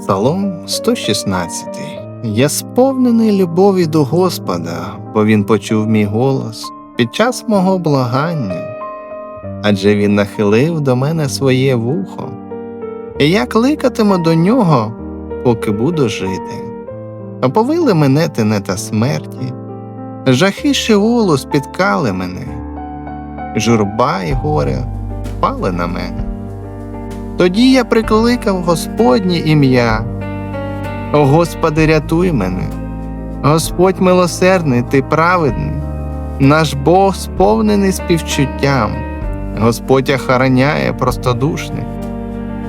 Псалом 116. Я сповнений любові до Господа, бо Він почув мій голос під час мого благання, адже Він нахилив до мене своє вухо, і я кликатиму до нього, поки буду жити. Оповили мене тине та смерті, жахи Шеолу спіткали мене, журба і горе впали на мене. Тоді я прикликав Господнє ім'я. О Господи, рятуй мене. Господь милосердний, ти праведний, наш Бог сповнений співчуттям, Господь охороняє простодушних.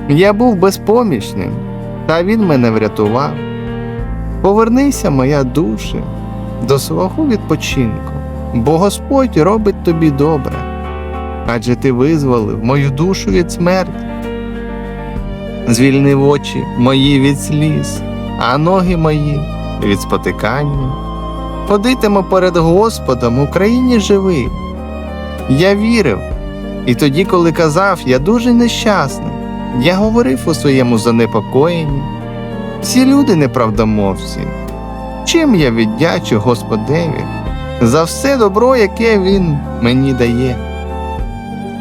Я був безпомічним, та Він мене врятував. Повернися, моя душа, до свого відпочинку, бо Господь робить тобі добре, адже ти визволив мою душу від смерті звільнив очі мої від сліз, а ноги мої від спотикання. Ходитиму перед Господом Україні живий. Я вірив, і тоді, коли казав, я дуже нещасний, я говорив у своєму занепокоєнні. Всі люди неправдомовці. Чим я віддячу Господеві за все добро, яке Він мені дає?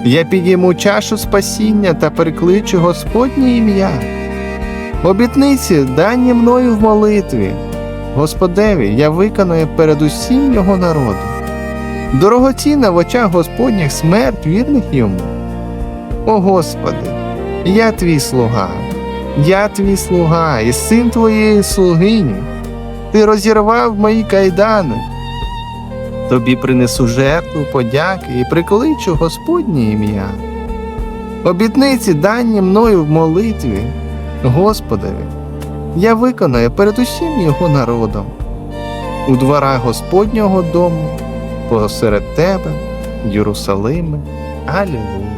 Я підійму чашу спасіння та перекличу Господнє ім'я. Обітниці дані мною в молитві. Господеві, я виконую перед усім його народом. Дорогоцінна в очах Господніх смерть вірних йому. О Господи, я твій слуга, я твій слуга і син твоєї слугині. Ти розірвав мої кайдани. Тобі принесу жертву подяки і прикличу Господнє ім'я. Обітниці дані мною в молитві, Господові, я виконаю перед усім його народом, у дворах Господнього дому, посеред тебе, Єрусалиме. Алілуя.